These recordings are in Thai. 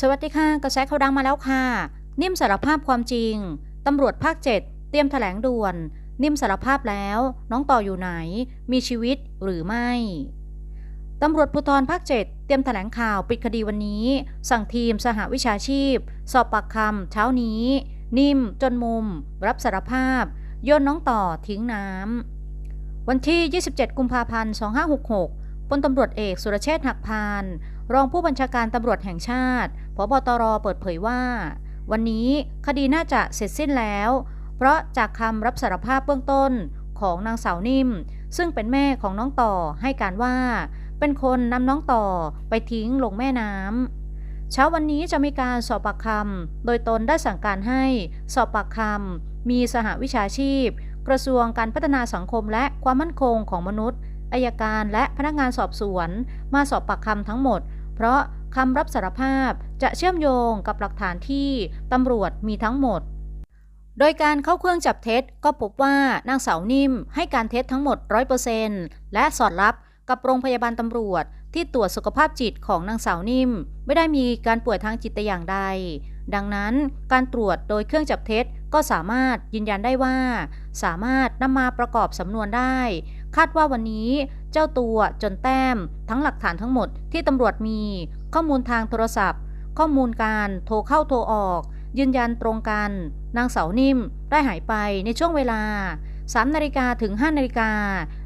สวัสดีค่ะกระแสข่าวดังมาแล้วค่ะ นิ่มสารภาพความจริง ตำรวจภาค 7 เตรียมแถลงด่วน นิ่มสารภาพแล้ว น้องต่ออยู่ไหน มีชีวิตหรือไม่ ตำรวจภูธรภาค 7 เตรียมแถลงข่าวปิดคดีวันนี้ สั่งทีมสหวิชาชีพ สอบปากคำเช้านี้ นิ่ม จนมุม รับสารภาพโยนน้องต่อทิ้งน้ำวันที่ 27 กุมภาพันธ์ 2566 ลตำรวจเอกสุรเชษฐ์หักพาน รองผู้บัญชาการตำรวจแห่งชาติพบตรเปิดเผยว่า วันนี้คดีน่าจะเสร็จสิ้นแล้ว เพราะจากคำรับสารภาพเบื้องต้นของนางสาวนิ่ม ซึ่งเป็นแม่ของน้องต่อให้การว่า เป็นคนนำน้องต่อไปทิ้งลงแม่น้ำเช้าวันนี้จะมีการสอบปากคำ โดยตนได้สั่งการให้สอบปากคำ มีสหวิชาชีพ กระทรวงการพัฒนาสังคมและความมั่นคงของมนุษย์ อายการและพนักงานสอบสวน มาสอบปากคำทั้งหมด เพราะคำรับสารภาพจะเชื่อมโยงกับหลักฐานที่ตำรวจมีทั้งหมด โดยการเข้าเครื่องจับเท็จก็พบว่านางสาวนิ่มให้การเท็จทั้งหมด 100%และสอดรับกับโรงพยาบาลตำรวจที่ตรวจสุขภาพจิตของนางสาวนิ่ม ไม่ได้มีการป่วยทางจิตแต่อย่างใด ดังนั้นการตรวจโดยเครื่องจับเท็จก็สามารถยืนยันได้ว่า สามารถนำมาประกอบสำนวนได้ คาดว่าวันนี้เจ้าตัวจนแต้ม ทั้งหลักฐานทั้งหมดที่ตำรวจมี ข้อมูลทางโทรศัพท์ ข้อมูลการโทรเข้าโทรออก ยืนยันตรงกัน นางเสานิ่มได้หายไปในช่วงเวลา3นาฬิกาถึง5นาฬิกา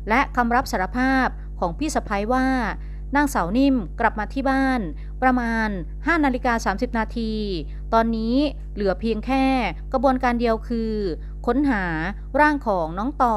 และคำรับสารภาพของพี่สะพ้ยว่านางสาวนิ่มกลับมาที่บ้าน ประมาณ5นาฬิกา30 นาที ตอนนี้เหลือเพียงแค่กระบวนการเดียวคือ ค้นหาร่างของน้องต่อ